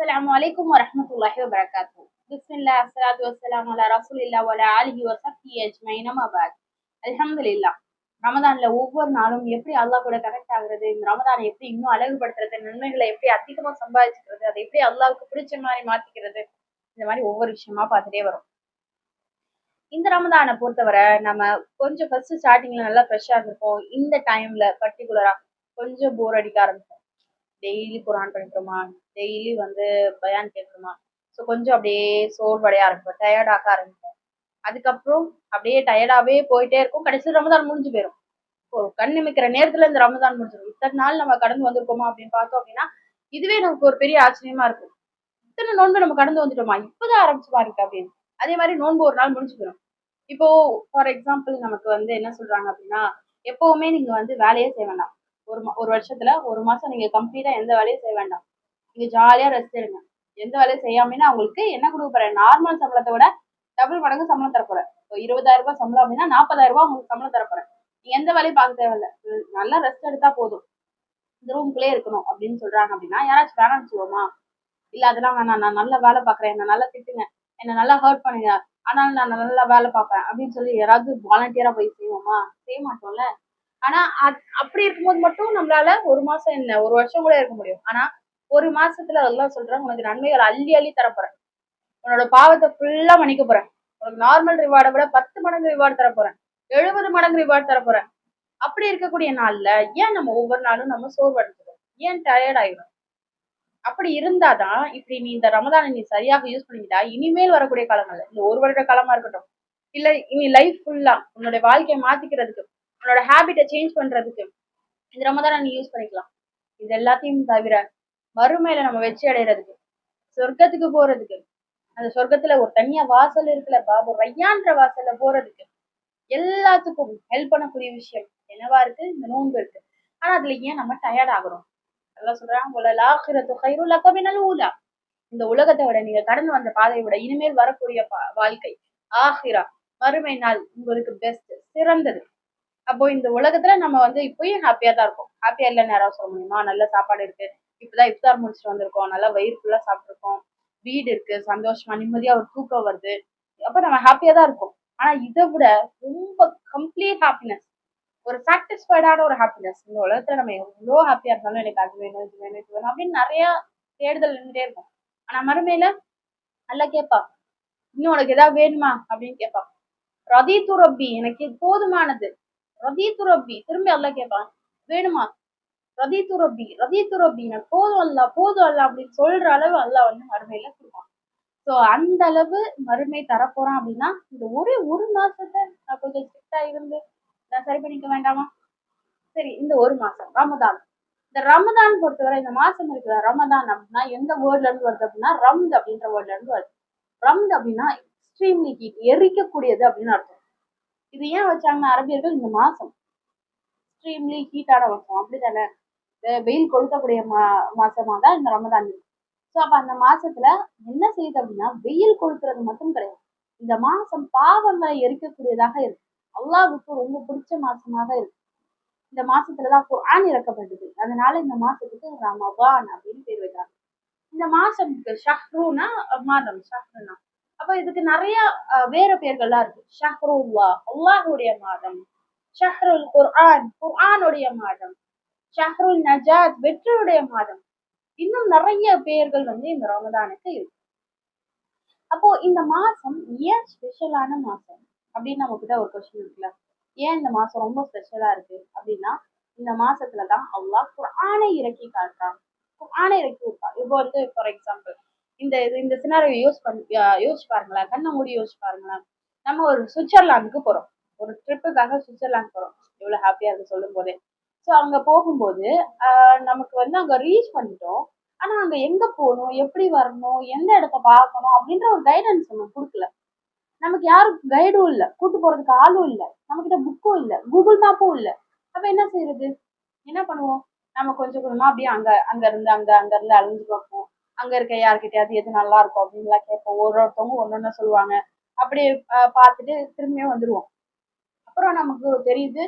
السلام عليكم ورحمة الله وبركاته بسم الله الصلاة والسلام على رسول الله وعلى آله وصحبه أجمعين أما بعد الحمد لله ரமதான்ல ஒவ்வொரு நாளும் எப்படி அல்லாஹ் கூட கனெக்ட் ஆகுறது இந்த ரமதானை எப்படி இன்னும் அழகுபடுத்துறது நன்மைகளை எப்படி அதிகமா சம்பாதிச்சுக்கிறது அதை எப்படி அல்லாவுக்கு பிடிச்ச மாதிரி மாத்திக்கிறது இந்த மாதிரி ஒவ்வொரு விஷயமா பார்த்துட்டே வரும் இந்த ரமதானை பொறுத்தவரை நம்ம கொஞ்சம் ஃபர்ஸ்ட் ஸ்டார்டிங்ல நல்லா ஃப்ரெஷ்ஷா இருந்திருப்போம் இந்த டைம்ல பர்டிகுலரா கொஞ்சம் போர் அடிக்க ஆரம்பிச்சோம் டெய்லி குரான் படிக்கிறோமா டெய்லி வந்து பயான் கேட்குறோமா ஸோ கொஞ்சம் அப்படியே சோர்வடைய ஆரம்பிப்போம். டயர்டாக ஆக ஆரம்பிப்போம். அதுக்கப்புறம் அப்படியே டயர்டாகவே போயிட்டே இருக்கும். கடைசியில் ரமதான் முடிஞ்சு போயிடும் ஒரு கண் நிமிக்கிற நேரத்துல இந்த ரமதான் முடிஞ்சிடும் இத்தனை நாள் நம்ம கடந்து வந்திருக்கோமா அப்படின்னு பார்த்தோம் அப்படின்னா இதுவே நமக்கு ஒரு பெரிய ஆச்சரியமா இருக்கும். இத்தனை நோன்பு நம்ம கடந்து வந்துட்டோமா? இப்போதான் ஆரம்பிச்சு பாருங்க அப்படின்னு. அதே மாதிரி நோன்பு ஒரு நாள் முடிஞ்சு போயிடும் இப்போ ஃபார் எக்ஸாம்பிள் நமக்கு வந்து என்ன சொல்றாங்க அப்படின்னா எப்பவுமே நீங்க வந்து வேலையே செய்ய வேண்டாம். ஒரு ஒரு வருஷத்துல ஒரு மாசம் நீங்க கம்ப்ளீட்டா எந்த வேலையும் செய்ய வேண்டாம். நீங்க ஜாலியா ரெஸ்ட் எடுங்க. எந்த வேலையும் செய்யாமனா உங்களுக்கு என்ன கொடுக்க போறேன்? நார்மல் சம்பளத்தை விட டபுள் மடங்கு சம்பளம் தரப்போறேன் இப்போ இருபதாயிரம் ரூபாய் சம்பளம் அப்படின்னா நாற்பதாயிரம் ரூபாய் உங்களுக்கு சம்பளம் தரப்போறேன் நீங்க எந்த வேலையும் பார்க்க தேவையில்ல. நல்லா ரெஸ்ட் எடுத்தா போதும். இந்த ரூம்குள்ளே இருக்கணும் அப்படின்னு சொல்றாங்க அப்படின்னா யாராச்சும் வேணாம்னு சொல்லுவோமா? இல்ல அதெல்லாம் வேணாம். நான் நல்லா வேலை பாக்குறேன் என்ன நல்லா திட்டுங்க. என்ன நல்லா ஹர்ட் பண்ணுங்க. ஆனாலும் நான் நல்லா வேலை பார்ப்பேன் அப்படின்னு சொல்லி யாராவது வாலண்டியரா போய் செய்வோமா? செய்ய மாட்டோம்ல. ஆனா அப்படி இருக்கும்போது மட்டும் நம்மளால ஒரு மாசம் என்ன ஒரு வருஷம் கூட இருக்க முடியும். ஆனா ஒரு மாசத்துல அதெல்லாம் சொல்றேன் உனக்கு நன்மைகள் அள்ளி அள்ளி தரப்போறேன் உன்னோட பாவத்தை ஃபுல்லா மன்னிக்க போறேன். உனக்கு நார்மல் ரிவார்டை விட பத்து மடங்கு ரிவார்டு தரப்போறேன் எழுபது மடங்கு ரிவார்டு தரப்போறேன் அப்படி இருக்கக்கூடிய நாள்ல ஏன் நம்ம ஒவ்வொரு நாளும் நம்ம சோர்வடைஞ்சிடும் ஏன் டயர்ட் ஆயிடும் அப்படி இருந்தாதான் இப்படி நீ இந்த ரமதானை நீ சரியாக யூஸ் பண்ணிக்கிட்டா இனிமேல் வரக்கூடிய காலங்கள்ல இந்த ஒரு வருட காலமா இருக்கட்டும் இல்ல இனி லைஃப் ஃபுல்லா உன்னுடைய வாழ்க்கையை மாத்திக்கிறதுக்கு உன்னோட ஹேபிட்டை சேஞ்ச் பண்றதுக்கு இந்த தான் நீ யூஸ் பண்ணிக்கலாம். இது எல்லாத்தையும் தவிர மறுமையில நம்ம வெற்றி அடைகிறதுக்கு சொர்க்கத்துக்கு போறதுக்கு அந்த சொர்க்கத்துல ஒரு தனியா வாசல் இருக்குல்ல பாபு ரையான்ற வாசல்ல போறதுக்கு எல்லாத்துக்கும் ஹெல்ப் பண்ணக்கூடிய விஷயம் என்னவா இருக்கு? இந்த நோன்பு இருக்கு. ஆனா அதுல ஏன் நம்ம டயர்ட் ஆகுறோம்? நல்லா சொல்றாங்க ஊலா. இந்த உலகத்தை விட நீங்க கடந்து வந்த பாதையை விட இனிமேல் வரக்கூடிய வாழ்க்கை ஆஹிரா மறுமை நாள் உங்களுக்கு பெஸ்ட் சிறந்தது. அப்போ இந்த உலகத்துல நம்ம வந்து இப்பயும் ஹாப்பியா தான் இருக்கும். ஹாப்பியா இல்லைன்னு யாராவது சொல்ல முடியுமா? நல்ல சாப்பாடு இருக்கு. இப்பதான் இஃப்தார் முடிச்சுட்டு வந்திருக்கோம். நல்லா வயிறு ஃபுல்லா சாப்பிட்டுருக்கோம். வீடு இருக்கு. சந்தோஷமா நிம்மதியா ஒரு தூக்கம் வருது. அப்ப நம்ம ஹாப்பியா தான் இருக்கும். ஆனா இதை விட ரொம்ப கம்ப்ளீட் ஹாப்பினஸ் ஒரு சாட்டிஸ்ஃபைடான ஒரு ஹாப்பினஸ் இந்த உலகத்துல நம்ம எவ்வளோ ஹாப்பியா இருந்தாலும் எனக்கு அது வேணும் இது வேணும் இது வேணும் அப்படின்னு நிறைய தேடுதல் இருந்துட்டே இருக்கும். ஆனா மறுமையில நல்லா கேட்பா இன்னும் உனக்கு ஏதாவது வேணுமா அப்படின்னு கேட்பா ரதி துரப்பி எனக்கு போதுமானது. ரதி துரப்பி திரும்பி அல்ல கேட்பான் வேணுமா? ரதி துரப்பி ரதி துரப்பி நான் போதும் அல்ல போதும் அல்ல அப்படின்னு சொல்ற அளவு அல்ல வந்து மறுமையில கொடுப்பான். ஸோ அந்த அளவு மறுமை தரப்போறான் அப்படின்னா இந்த ஒரே ஒரு மாசத்தை நான் கொஞ்சம் ஸ்ட்ரிக்டா இருந்து நான் சரி பண்ணிக்க வேண்டாமா? சரி இந்த ஒரு மாசம் ரமதான். இந்த ரமதான் பொறுத்தவரை இந்த மாசம் இருக்கிற ரமதான் அப்படின்னா எந்த வேர்ட்ல இருந்து வருது அப்படின்னா ரம்த் அப்படின்ற வேர்ட்ல இருந்து வருது. ரம்த் அப்படின்னா எக்ஸ்ட்ரீம்லி ஹீட் எரிக்கக்கூடியது அப்படின்னு அர்த்தம். இது ஏன் வச்சாங்கன்னா அரபியர்கள் இந்த மாசம்? எக்ஸ்ட்ரீம்லி ஹீட்டான மாசம். அப்படித்தானே? வெயில் கொடுக்கக்கூடிய மா மாசமா தான் இந்த ரமதான் ஸோ அப்போ அந்த மாசத்துல என்ன செய்யுது அப்படின்னா வெயில் கொளுத்துறது மட்டும் கிடையாது. இந்த மாசம் பாவங்களை எரிக்கக்கூடியதாக இருக்கு. அல்லாவுக்கு ரொம்ப பிடிச்ச மாசமாக இருக்கு. இந்த மாசத்துலதான் குரான் இறக்கப்பட்டது. அதனால இந்த மாசத்துக்கு ரமபான் அப்படின்னு பேர் வைக்கிறாங்க. இந்த மாசம் ஷஹ்ருனா மாதம் ஷஹ்ருனா. அப்ப இதுக்கு நிறைய வேற பேர்கள்லாம் இருக்கு. ஷஹ்ருல்லா அல்லாஹுடைய மாதம். ஷஹ்ருல் குர்ஆன் குர்ஆனுடைய மாதம். ஷஹ்ருல் நஜாத் வெற்றியுடைய மாதம். இன்னும் நிறைய பெயர்கள் வந்து இந்த ரமதானுக்கு இருக்கு. அப்போ இந்த மாசம் ஏன் ஸ்பெஷலான மாசம் அப்படின்னு நம்ம கிட்ட ஒரு கொஸ்டின் இருக்குல்ல. ஏன் இந்த மாசம் ரொம்ப ஸ்பெஷலா இருக்கு? அப்படின்னா இந்த மாசத்துலதான் அல்லாஹ் குரானை இறக்கி காட்டுறான். குரானை இறக்கி விட்டான். இப்போ வந்து ஃபார் எக்ஸாம்பிள் இந்த இந்த சினாரியோ யூஸ் பண்ணி யோசிச்சு பாருங்களேன். கண்ணை மூடி யோசிச்சு பாருங்களேன். நம்ம ஒரு சுவிட்சர்லாந்துக்கு போகிறோம் ஒரு ட்ரிப்புக்காக சுவிட்சர்லாந்து போகிறோம் எவ்வளோ ஹாப்பியாக இருக்கு சொல்லும் போதே ஸோ அங்கே போகும்போது நமக்கு வந்து அங்கே ரீச் பண்ணிட்டோம். ஆனால் அங்கே எங்கே போகணும்? எப்படி வரணும்? எந்த இடத்த பார்க்கணும்? அப்படின்ற ஒரு கைடன்ஸ் நம்ம கொடுக்கல. நமக்கு யாரும் கைடும் இல்லை. கூட்டு போகிறதுக்கு ஆளும் இல்லை. நம்மக்கிட்ட புக்கும் இல்லை. கூகுள் மேப்பும் இல்லை. அப்போ என்ன செய்யறது என்ன பண்ணுவோம்? நம்ம கொஞ்சம் கொஞ்சமாக அப்படியே அங்கே அங்கேருந்து இருந்து அங்கேருந்து அழிஞ்சு பார்ப்போம். அங்க இருக்க யார்கிட்டயாவது எது நல்லா இருக்கும் அப்படின்லாம் கேட்போம். ஒரு ஒருத்தவங்க ஒன்னொன்னு சொல்லுவாங்க. அப்படியே பார்த்துட்டு திரும்பியும் வந்துருவோம். அப்புறம் நமக்கு தெரியுது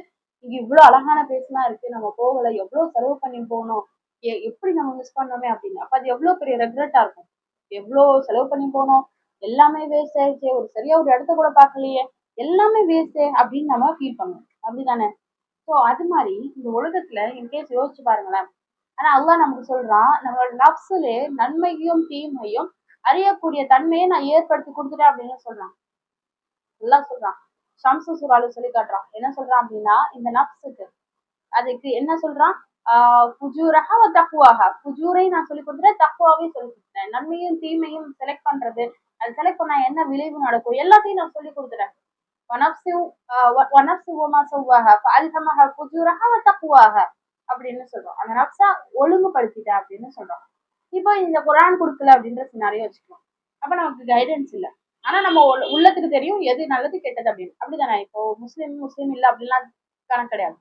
இங்க இவ்வளவு அழகான பிளேஸ்லாம் இருக்கு. நம்ம போகல எவ்வளவு செலவு பண்ணி போகணும் எப்படி நம்ம மிஸ் பண்ணோமே அப்படின்னு. அப்ப அது எவ்வளவு பெரிய ரெக்ரெட்டா இருக்கும். எவ்வளோ செலவு பண்ணி போனோம். எல்லாமே வேஸ்ட் ஆயிடுச்சு. ஒரு சரியா ஒரு இடத்த கூட பார்க்கலையே. எல்லாமே வேஸ்ட் அப்படின்னு நம்ம ஃபீல் பண்ணுவோம். அப்படிதானே ஸோ அது மாதிரி இந்த உலகத்துல இன்கேஸ் யோசிச்சு பாருங்களேன். ஆனா அல்லாஹ் நமக்கு சொல்றான் நம்மளோட நப்சுலே நன்மையும் தீமையும் அறியக்கூடிய தன்மையை நான் ஏற்படுத்தி கொடுத்துட்டேன் அப்படின்னு சொல்றான். எல்லாம் சொல்றான் ஷம்சு சுராலு சொல்லி காட்டுறான். என்ன சொல்றான் அப்படின்னா இந்த நப்சுக்கு அதுக்கு என்ன சொல்றான்? ஆஹ் புஜூரஹா தக்குவாக புஜூரை நான் சொல்லி கொடுத்துட்டேன் தக்குவாவே சொல்லி கொடுத்துட்டேன். நன்மையும் தீமையும் செலக்ட் பண்றது அது செலக்ட் பண்ணா என்ன விளைவு நடக்கும்? எல்லாத்தையும் நான் சொல்லி கொடுத்துட்டேன். வனப்சு வனப்சு ஒமா சவ்வாக அல்ஹமஹ புஜூரஹா தக்குவாக அப்படின்னு சொல்றோம். அந்த நப்சா ஒழுங்குபடுத்திட்டேன் அப்படின்னு சொல்றோம். இப்போ இந்த குரான் கொடுக்கல அப்படின்ற சினாரியோ வச்சுக்கலாம். அப்ப நமக்கு கைடன்ஸ் இல்லை. ஆனா நம்ம உள்ளத்துக்கு தெரியும் எது நல்லது கெட்டது அப்படின்னு. அப்படிதானே? இப்போ முஸ்லீம் முஸ்லீம் இல்ல அப்படின்லாம் கணக்கு கிடையாது.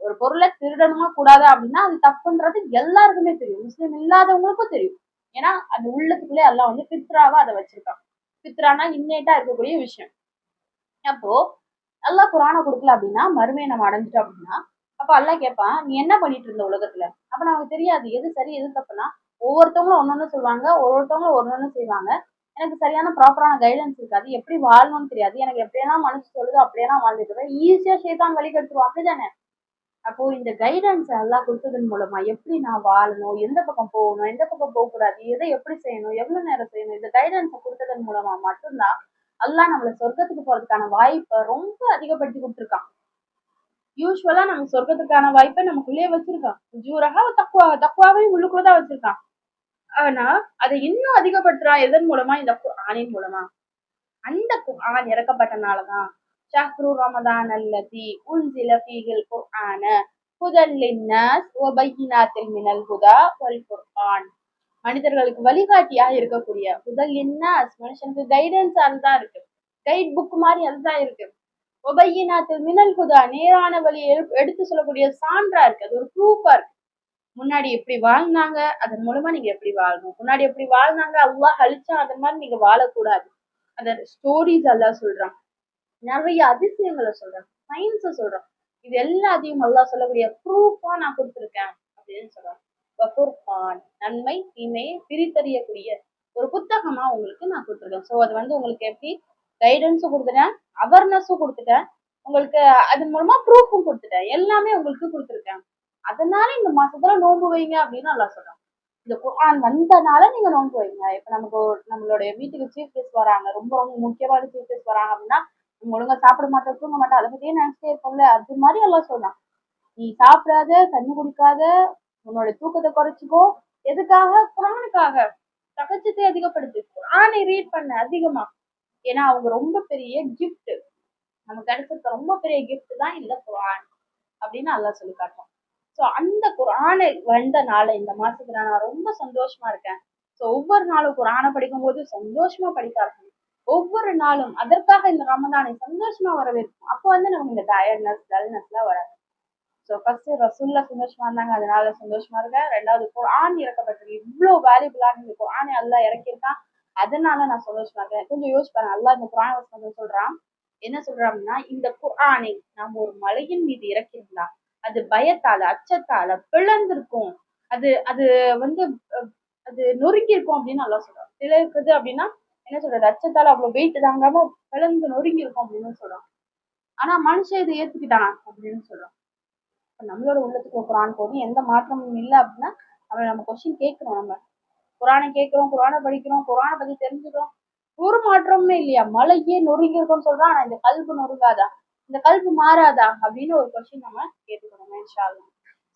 ஒரு பொருளை திருடணுமா கூடாதா அப்படின்னா அது தப்புன்றது எல்லாருக்குமே தெரியும். முஸ்லீம் இல்லாதவங்களுக்கும் தெரியும். ஏன்னா அது உள்ளத்துக்குள்ளே எல்லாம் வந்து பித்ராவா அதை வச்சிருக்காங்க பித்ரானா இன்னேட்டா இருக்கக்கூடிய விஷயம். அப்போ நல்லா குரானை கொடுக்கல அப்படின்னா மறுமையை நம்ம அடைஞ்சிட்டோம் அப்படின்னா அப்ப அல்லா கேட்பான் நீ என்ன பண்ணிட்டு இருந்த உலகத்துல? அப்ப நமக்கு தெரியாது எது சரி எது தப்புனா ஒவ்வொருத்தவங்களும் ஒன்னொன்னு சொல்லுவாங்க ஒவ்வொருத்தவங்களும் ஒன்னொன்னு செய்வாங்க. எனக்கு சரியான ப்ராப்பரான கைடன்ஸ் இருக்காது எப்படி வாழணும்னு தெரியாது. எனக்கு எப்படியெல்லாம் மனசு சொல்லுது அப்படியெல்லாம் வாழ்ந்துட்டு ஈஸியா ஷேதான் வழி கட்டுருவோம் அப்படிதானே? அப்போ இந்த கைடன்ஸ் எல்லாம் கொடுத்ததன் மூலமா எப்படி நான் வாழணும் எந்த பக்கம் போகணும் எந்த பக்கம் போக கூடாது எதை எப்படி செய்யணும் எவ்வளவு நேரம் செய்யணும் இந்த கைடன்ஸை கொடுத்ததன் மூலமா மட்டும்தான் எல்லாம் நம்மள சொர்க்கத்துக்கு போறதுக்கான வாய்ப்பை ரொம்ப அதிகப்படுத்தி கொடுத்துருக்கான். யூஸ்வலா நம்ம சொர்க்கத்துக்கான வாய்ப்பை நமக்குள்ளேயே வச்சிருக்கான். ஜூரகா தக்குவா தக்குவாவையும் உள்ளுக்குள்ளதான் வச்சிருக்கான். ஆனா அதை இன்னும் அதிகப்படுத்துறான் எதன் மூலமா? இந்த ஆணின் மூலமா. அந்த குர்ஆன் இறக்கப்பட்டனாலதான் ஷஹ்ரு ரமதான் அல்லதி உன்சில ஃபீஹில் குர்ஆன ஹுதல் லின்னாஸ் வ பையினாத்தில் மினல் ஹுதா வல் குர்ஆன். மனிதர்களுக்கு வழிகாட்டியா இருக்கக்கூடிய ஹுதல் லின்னாஸ் மனுஷனுக்கு கைடன்ஸ் அதுதான் இருக்கு. கைட் புக் மாதிரி அதுதான் இருக்கு. ஒபையினாத்தில் மினல் குதா நேரான வழியை எடுத்து- எடுத்து சொல்லக்கூடிய சான்றா இருக்கு. அது ஒரு ப்ரூஃபா இருக்கு. முன்னாடி எப்படி வாழ்ந்தாங்க அதன் மூலமா நீங்க எப்படி வாழணும் முன்னாடி எப்படி வாழ்ந்தாங்க? அல்லாஹ் அழிச்சா அந்த மாதிரி நீங்க வாழக்கூடாது. அந்த ஸ்டோரிஸ் எல்லாம் சொல்றான். நிறைய அதிசயங்களை சொல்றான். சயின்ஸ சொல்றான். இது எல்லாத்தையும் அல்லாஹ் சொல்லக்கூடிய ப்ரூஃபா நான் கொடுத்துருக்கேன் அப்படின்னு சொல்றான். வஃபுர்கான். நன்மை தீமையை பிரித்தறியக்கூடிய ஒரு புத்தகமா உங்களுக்கு நான் கொடுத்துருக்கேன். ஸோ அது வந்து உங்களுக்கு எப்படி கைடன்ஸும் கொடுத்துட்டேன் அவேர்னஸும் கொடுத்துட்டேன். உங்களுக்கு அதன் மூலமா ப்ரூஃபும் கொடுத்துட்டேன். எல்லாமே உங்களுக்கு கொடுத்துருக்கேன். அதனால இந்த மாசத்துல நோன்பு வைங்க அப்படின்னு நல்லா சொல்றேன். இந்த குரான் வந்தனால நீங்க நோன்பு வைங்க. இப்ப நமக்கு ஒரு நம்மளுடைய வீட்டுக்கு சீஃப் கெஸ்ட் வராங்க ரொம்ப ரொம்ப முக்கியமான சீஃப் கெஸ்ட் வராங்க அப்படின்னா நம்ம ஒழுங்கா சாப்பிட மாட்டோம் தூங்க மாட்டோம் அதை பத்தியே நினைச்சிட்டே இருப்போம்ல. அது மாதிரி எல்லாம் சொல்றான். நீ சாப்பிடாத தண்ணி குடிக்காத உன்னோட தூக்கத்தை குறைச்சிக்கோ. எதுக்காக? குரானுக்காக தகச்சத்தை அதிகப்படுத்து. குரானை ரீட் பண்ண அதிகமா. ஏன்னா அவங்க ரொம்ப பெரிய கிஃப்ட் நமக்கு கிடைச்சிருக்க ரொம்ப பெரிய கிஃப்ட் தான் இந்த குரான் அப்படின்னு அல்லா சொல்லி காட்டுறோம் ஸோ அந்த குரானை வந்த நாளை இந்த மாசத்துல நான் ரொம்ப சந்தோஷமா இருக்கேன். ஸோ ஒவ்வொரு நாளும் குரானை படிக்கும்போது சந்தோஷமா படிக்க ஆரம்பிக்கணும் ஒவ்வொரு நாளும் அதற்காக இந்த ரமதானை சந்தோஷமா வரவேற்கும் அப்போ வந்து நமக்கு இந்த டயர்ட்னஸ் டல்னஸ்லாம் வராது. ஸோ ஃபர்ஸ்ட் ரசூல்ல சந்தோஷமா இருந்தாங்க அதனால சந்தோஷமா இருக்கேன். ரெண்டாவது குரான் இறக்கப்பட்டிருக்கு. இவ்வளோ வேல்யூபிளான இந்த குரானை எல்லாம் இறக்கியிருக்கான். அதனால நான் சந்தோஷமா இருக்கேன் கொஞ்சம் யோசிப்பேன் நல்லா இந்த குரான் வசனம் சொல்றான். என்ன சொல்றான் அப்படின்னா இந்த குரானை நாம் ஒரு மலையின் மீது இறக்கியிருந்தா அது பயத்தால அச்சத்தால பிளந்திருக்கும். அது அது வந்து அது நொறுங்கி இருக்கும் அப்படின்னு நல்லா சொல்றான். சில இருக்குது அப்படின்னா என்ன சொல்றது? அச்சத்தால அவ்வளவு வெயிட் தாங்காம பிளந்து நொறுங்கி இருக்கும் அப்படின்னு சொல்றான். ஆனா மனுஷன் இதை ஏத்துக்கிட்டான் அப்படின்னு சொல்றான். இப்ப நம்மளோட உள்ளத்துக்கு குரான் போது எந்த மாற்றமும் இல்லை அப்படின்னா நம்ம நம்ம கொஸ்டின் கேட்கிறோம் நம்ம. குரானை கேட்கிறோம் குரானை படிக்கிறோம் குரானை பத்தி தெரிஞ்சுக்கிறோம். ஒரு மாற்றமுமே இல்லையா? மலையே நொறுங்கி இருக்கும்னு சொல்றான் ஆனா இந்த கல்பு நொறுங்காதா? இந்த கல்பு மாறாதா? அப்படின்னு ஒரு கொஸ்டின் நம்ம கேட்டுக்கணும் இன்ஷால்லாம்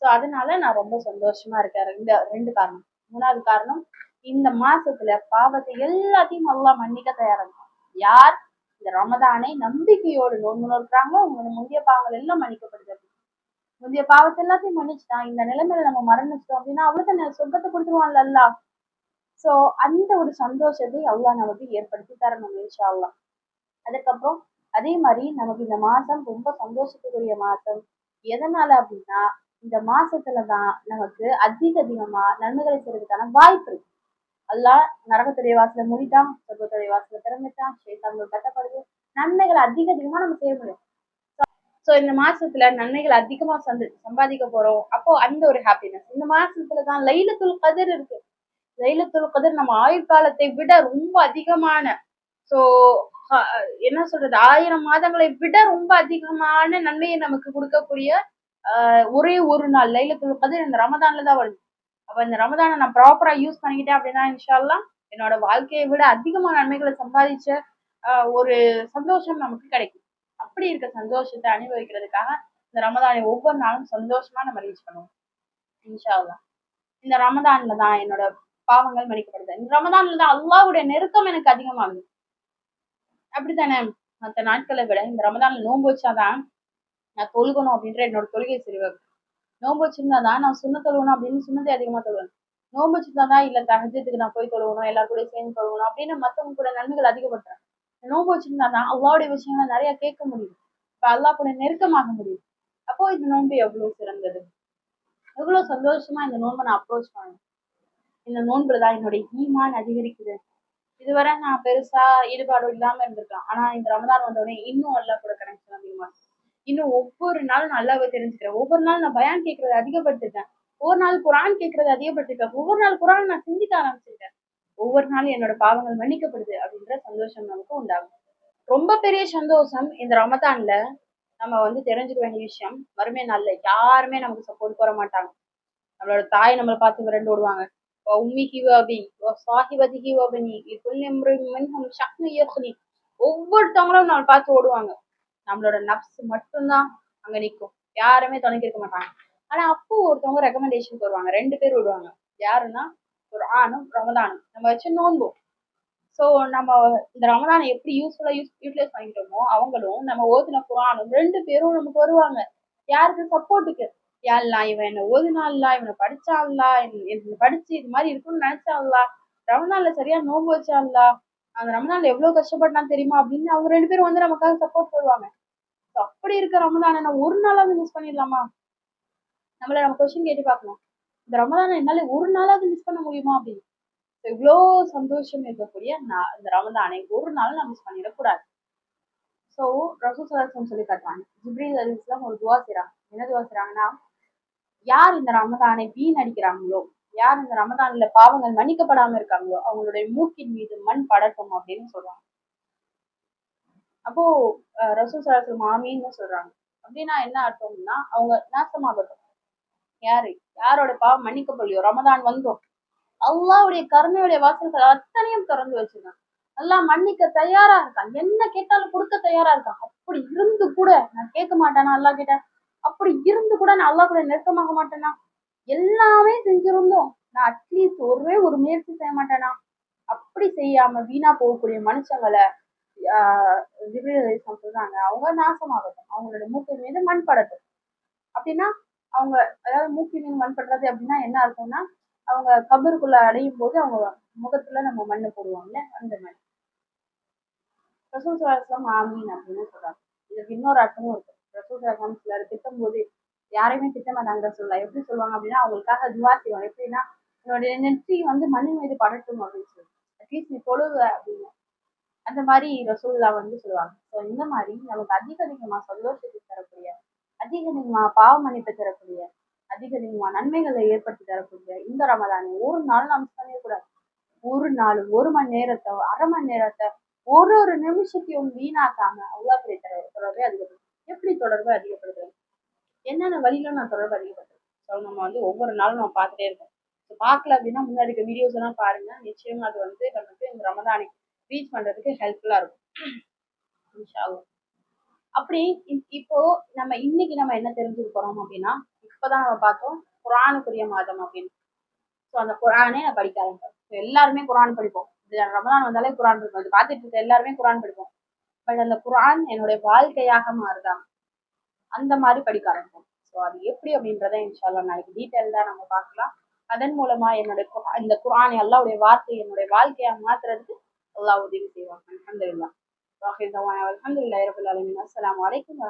ஸோ அதனால நான் ரொம்ப சந்தோஷமா இருக்கேன். இந்த ரெண்டு காரணம். மூணாவது காரணம் இந்த மாசத்துல பாவத்தை எல்லாத்தையும் நல்லா மன்னிக்க தயாராக யார்? இந்த ரமதானை நம்பிக்கையோடு நோன்பு நோக்கிறாங்க உங்களோட முந்தைய பாவங்கள் எல்லாம் மன்னிக்கப்படுது. முந்தைய பாவத்தை எல்லாத்தையும் மன்னிச்சுட்டான். இந்த நிலைமையில நம்ம மரணிச்சிட்டோம் அப்படின்னா அவ்வளவுதான் சொர்க்கத்தை கொடுத்துருவான்ல ஸோ சோ அந்த ஒரு சந்தோஷத்தை அவ்வளோ நமக்கு ஏற்படுத்தி தரணும் இன்ஷா அதுக்கப்புறம் அதே மாதிரி நமக்கு இந்த மாசம் ரொம்ப சந்தோஷத்துக்குரிய மாதம். எதனால அப்படின்னா இந்த மாசத்துல தான் நமக்கு அதிக அதிகமா நன்மைகளை செய்யறதுக்கான வாய்ப்பு இருக்கு. எல்லாம் நரகத்துடைய வாசல மூடிட்டான் சொர்க்கத்துடைய வாசல திறந்துட்டான் சேத்தான்கள் கட்டப்படுது. நன்மைகள் அதிக அதிகமா நம்ம செய்ய முடியும். ஸோ இந்த மாசத்துல நன்மைகள் அதிகமா சந்து சம்பாதிக்க போறோம். அப்போ அந்த ஒரு ஹாப்பினஸ் இந்த மாசத்துல தான் லைலத்துல் கதிர் இருக்கு. லைலத்துல் கதிர் நம்ம ஆயுட்காலத்தை விட ரொம்ப அதிகமான ஸோ என்ன சொல்றது ஆயிரம் மாதங்களை விட ரொம்ப அதிகமான நன்மையை நமக்கு கொடுக்கக்கூடிய ஒரே ஒரு நாள் லைலத்துல் கதிர் இந்த ரமதான்ல தான் வருது. அப்ப இந்த ரமதானை நான் ப்ராப்பரா யூஸ் பண்ணிக்கிட்டேன் அப்படின்னா இன்ஷால்லாம் என்னோட வாழ்க்கையை விட அதிகமான நன்மைகளை சம்பாதிச்ச ஒரு சந்தோஷம் நமக்கு கிடைக்கும். அப்படி இருக்க சந்தோஷத்தை அனுபவிக்கிறதுக்காக இந்த ரமதானை ஒவ்வொரு நாளும் சந்தோஷமா நம்ம ரீச் பண்ணுவோம். இன்ஷால்லாம் இந்த ரமதான்ல தான் என்னோட பாவங்கள் மன்னிக்கப்படுது. இந்த ரமதான்ல தான் அல்லாவுடைய நெருக்கம் எனக்கு அதிகமாகுது. அப்படித்தானே? மற்ற நாட்களை விட இந்த ரமதான்ல நோன்பு வச்சாதான் நான் தொழுகணும் அப்படின்ற என்னோட தொழுகை சிறுவகு நோன்பு வச்சிருந்தா தான் நான் சுண்ண தொழுவணும் அப்படின்னு சுண்ணத்தை அதிகமா தொழுவேன். நோன்பு வச்சிருந்தா தான் இல்ல தகஜத்துக்கு நான் போய் தொழுவணும் எல்லாரும் கூட சேர்ந்து தொழுவணும் அப்படின்னு மத்தவங்க கூட நன்மைகள் அதிகப்படுத்துறேன் நோன்பு வச்சிருந்தா தான் அல்லாவுடைய விஷயங்களை நிறைய கேட்க முடியும். இப்ப அல்லா கூட நெருக்கமாக முடியும். அப்போ இந்த நோன்பு எவ்வளவு சிறந்தது? எவ்வளவு சந்தோஷமா இந்த நோன்பை நான் அப்ரோச் பண்ணேன். இந்த நோன்புல தான் என்னுடைய ஈமான் அதிகரிக்குது. இதுவரை நான் பெருசா ஈடுபாடு இல்லாம இருந்திருக்கேன் ஆனா இந்த ரமதான் வந்தோடனே இன்னும் அல்லா கூட கனெக்ஷன் அதிகமா இன்னும் ஒவ்வொரு நாளும் நல்லாவே தெரிஞ்சுக்கிறேன். ஒவ்வொரு நாள் நான் பயான் கேட்கறது அதிகப்படுத்திருக்கேன் ஒவ்வொரு நாள் குரான் கேட்கறது அதிகப்படுத்திருக்கேன் ஒவ்வொரு நாள் குரான் நான் சிந்திக்க ஆரம்பிச்சிருக்கேன். ஒவ்வொரு நாளும் என்னோட பாவங்கள் மன்னிக்கப்படுது அப்படின்ற சந்தோஷம் நமக்கு உண்டாகும். ரொம்ப பெரிய சந்தோஷம் இந்த ரமதான்ல நம்ம வந்து தெரிஞ்சுக்க வேண்டிய விஷயம் மறுமை நாள்ல யாருமே நமக்கு சப்போர்ட் போட மாட்டாங்க. நம்மளோட தாய் நம்மளை பார்த்து விரண்டு விடுவாங்க உம்மிக்கு வபி சாஹிபதிக்கு வபனி மின்ஹும் சக்னு யக்னி ஒவ்வொருத்தவங்களும் நம்ம பார்த்து ஓடுவாங்க. நம்மளோட நப்ஸ் மட்டும்தான் அங்க நிற்கும் யாருமே துணைக்கு இருக்க மாட்டாங்க. ஆனா அப்போ ஒருத்தவங்க ரெக்கமெண்டேஷன் வருவாங்க. ரெண்டு பேர் விடுவாங்க யாருன்னா ஒரு ஆணும் ரமதானும். நம்ம வச்சு நோன்போம். ஸோ நம்ம இந்த ரமதானை எப்படி யூஸ்ஃபுல்லாக யூஸ் யூட்டிலைஸ் பண்ணிக்கிறோமோ அவங்களும் நம்ம ஓதுன குரானும் ரெண்டு பேரும் நமக்கு வருவாங்க. யாருக்கு? சப்போர்ட்டுக்கு யாருலாம் இவன் என்ன ஓதுனாள்லா இவனை படிச்சாள்லா இவனை படிச்சு இது மாதிரி இருக்கும்னு நினைச்சாள்லா. ரமணால சரியா நோம்பு வச்சாள்லா. அந்த ரமணால எவ்வளவு கஷ்டப்பட்டான்னு தெரியுமா? அப்படின்னு அவங்க ரெண்டு பேரும் வந்து நமக்காக சப்போர்ட் போடுவாங்க. அப்படி இருக்க ரமதான நான் ஒரு நாளாவது மிஸ் பண்ணிடலாமா? நம்மள நம்ம கொஸ்டின் கேட்டு பார்க்கலாம். இந்த ரமதான என்னால ஒரு நாளாவது மிஸ் பண்ண முடியுமா அப்படின்னு? இவ்வளோ சந்தோஷம் இருக்கக்கூடிய நான் இந்த ரமதானை ஒரு நாள் நான் மிஸ் பண்ணிடக்கூடாது. ஸோ ரசூசலாசம் சொல்லி காட்டுறாங்க. ஜிப்ரி அலிஸ்லாம் ஒரு துவா செய்றாங்க. என்ன துவா செய்றாங்கன்னா யார் இந்த ரமதானை வீண் அடிக்கிறாங்களோ யார் இந்த ரமதான்ல பாவங்கள் மன்னிக்கப்படாம இருக்காங்களோ? அவங்களுடைய மூக்கின் மீது மண் படட்டும் அப்படின்னு சொல்றாங்க. அப்போ ரசூல் சலாசல் மாமின்னு சொல்றாங்க. அப்படின்னா என்ன அர்த்தம்னா அவங்க நாசமாகட்டும். யாரு? யாரோட பாவம் மன்னிக்கப்படலையோ? ரமதான் வந்தோம் அல்லாவுடைய கருணையுடைய வாசல்கள் அத்தனையும் திறந்து வச்சிருக்கான் நல்லா மன்னிக்க தயாரா இருக்கான். என்ன கேட்டாலும் கொடுக்க தயாரா இருக்கான். அப்படி இருந்து கூட நான் கேட்க மாட்டேனா? அல்லா கேட்டேன் அப்படி இருந்து கூட நான் அல்லா கூட நெருக்கமாக மாட்டேனா? எல்லாமே செஞ்சிருந்தோம். நான் அட்லீஸ்ட் ஒரே ஒரு முயற்சி செய்ய மாட்டேனா? அப்படி செய்யாம வீணா போகக்கூடிய மனுஷங்களை ஆஹ் சொல்றாங்க. அவங்க நாசமாகட்டும். அவங்களோட மூக்கு மீது மண் படட்டும். அப்படின்னா அவங்க அதாவது மூக்கு மீது மண் படுறது அப்படின்னா என்ன அர்த்தம்னா அவங்க கபருக்குள்ள அடையும் போது அவங்க முகத்துல நம்ம மண்ணை போடுவாங்கல்ல அந்த மாதிரி. ரசூல் சுவாசம் ஆமீன் அப்படின்னு சொல்றாங்க. இதுக்கு இன்னொரு அர்த்தமும் இருக்கு. ரசூல் சுவாசம் சிலர் திட்டம் போது யாரையுமே திட்டமாட்டாங்க சொல்லலாம் எப்படி சொல்லுவாங்க அப்படின்னா அவங்களுக்காக துவா செய்வாங்க. எப்படின்னா என்னுடைய நெற்றி வந்து மண்ணின் மீது படட்டும் அப்படின்னு சொல்லி அட்லீஸ்ட் நீ தொழுவ அப்படின்னு. அந்த மாதிரி ரசூல்லா வந்து சொல்லுவாங்க. ஸோ இந்த மாதிரி நமக்கு அதிக அதிகமா சந்தோஷத்தை தரக்கூடிய அதிக அதிகமாக பாவ மன்னிப்பு தரக்கூடிய அதிக அதிகமாக நன்மைகளை ஏற்படுத்தி தரக்கூடிய இந்த ரமதானி ஒரு நாள் நாம் சமையக்கூடாது ஒரு நாள் ஒரு மணி நேரத்தை அரை மணி நேரத்தை ஒரு ஒரு நிமிஷத்தையும் வீணாக்காம அவ்வளோ பெரிய தொடர்பை அதிகப்படுத்தும் எப்படி தொடர்பை அதிகப்படுத்துறேன் என்னென்ன வழியில நான் தொடர்பு அதிகப்படுத்துறேன் ஸோ நம்ம வந்து ஒவ்வொரு நாளும் நம்ம பார்த்துட்டே இருக்கோம். ஸோ பார்க்கல அப்படின்னா முன்னாடி இருக்க வீடியோஸ் எல்லாம் பாருங்க. நிச்சயமா அது வந்து நமக்கு இந்த ரமதானை ரீச் பண்றதுக்கு ஹெல்ப்ஃபுல்லா இருக்கும். அப்படி இப்போ நம்ம இன்னைக்கு நம்ம என்ன தெரிஞ்சுக்க போறோம் அப்படின்னா இப்போதான் நம்ம பார்த்தோம் குரானுக்குரிய மாதம் அப்படின்னு. ஸோ அந்த குரானே நான் படிக்க ஆரம்பிப்பேன். எல்லாருமே குரான் படிப்போம். ரமதான் வந்தாலே குரான் இருக்கும் அது பார்த்துட்டு இருக்க எல்லாருமே குரான் படிப்போம். பட் அந்த குரான் என்னுடைய வாழ்க்கையாக மாறுதான் அந்த மாதிரி படிக்க ஆரம்பிப்போம். ஸோ அது எப்படி அப்படின்றத இன்ஷால்லா நாளைக்கு டீட்டெயில்டா நம்ம பார்க்கலாம். அதன் மூலமா என்னுடைய இந்த குரான் எல்லாருடைய வார்த்தை என்னுடைய வாழ்க்கையா மாத்துறதுக்கு அல்லாஹ் உதவி செய்வாங்க அலமதுல்லா வாஹிர் தவானா. அலமதுல்லாஹி ரபுல் ஆலமீன். அஸ்ஸலாமு அலைக்கும்